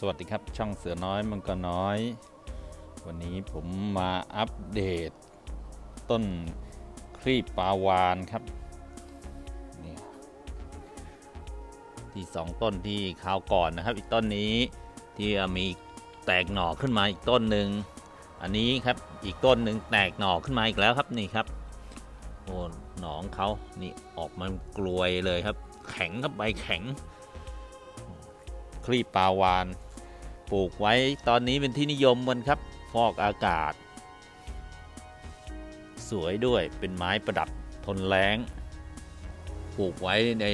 สวัสดีครับช่องเสือน้อยมังกรน้อย วันนี้ผมมาอัปเดต ต้นครีบปาวานครับนี่ที่สองต้นที่คราวก่อนนะครับ อีกต้นนี้ที่มีแตกหน่อขึ้นมาอีกต้นหนึ่งอันนี้ครับอีกต้นหนึ่งแตกหน่อขึ้นมาอีกแล้วครับนี่ครับโอ้หนองเขานี่ออกมากลวยเลยครับ แข็งครับใบแข็งคลีปปาวาน ปลูกไว้ตอนนี้เป็นที่นิยมกันครับ ฟอกอากาศ สวยด้วยเป็นไม้ประดับทนแรงปลูกไว้ใน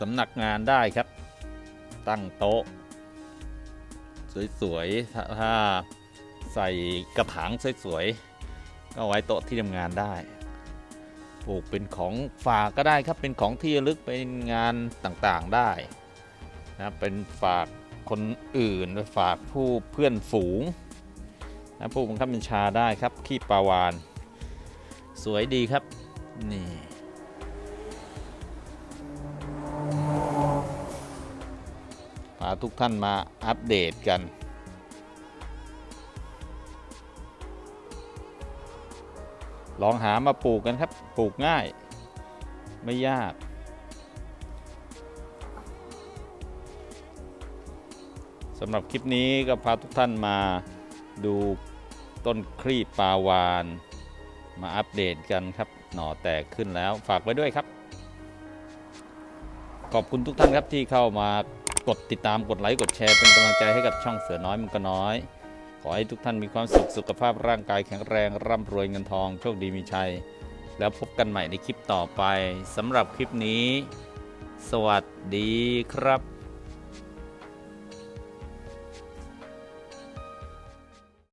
สำนักงานได้ครับ ตั้งโต๊ะ สวยๆถ้าถ้าใส่กระถางสวยๆก็ไว้โต๊ะที่ทำงานได้ปลูกเป็นของฝากก็ได้ครับเป็นของที่ระลึกเป็นงานต่างๆได้นะครับเป็นฝาก คนอื่นไปฝากผู้เพื่อนฝูงนะผู้บังคับบัญชาได้ครับขี้ปลาวาน สวยดีครับ นี่ พาทุกท่านมาอัปเดตกันลองหามาปลูกกันครับ ปลูกง่าย ไม่ยาก สำหรับคลิปนี้ก็พาทุกท่านมาดูต้นครีบปาวาน มาอัปเดตกันครับ หน่อแตกขึ้นแล้วฝากไว้ด้วยครับ ขอบคุณทุกท่านครับที่เข้ามากดติดตามกดไลค์กดแชร์เป็นกำลังใจให้กับช่องเสือน้อยมันก็น้อย ขอให้ทุกท่านมีความสุขสุขภาพร่างกายแข็งแรงร่ำรวยเงินทองโชคดีมีชัย แล้วพบกันใหม่ในคลิปต่อไปสำหรับคลิปนี้ สวัสดีครับ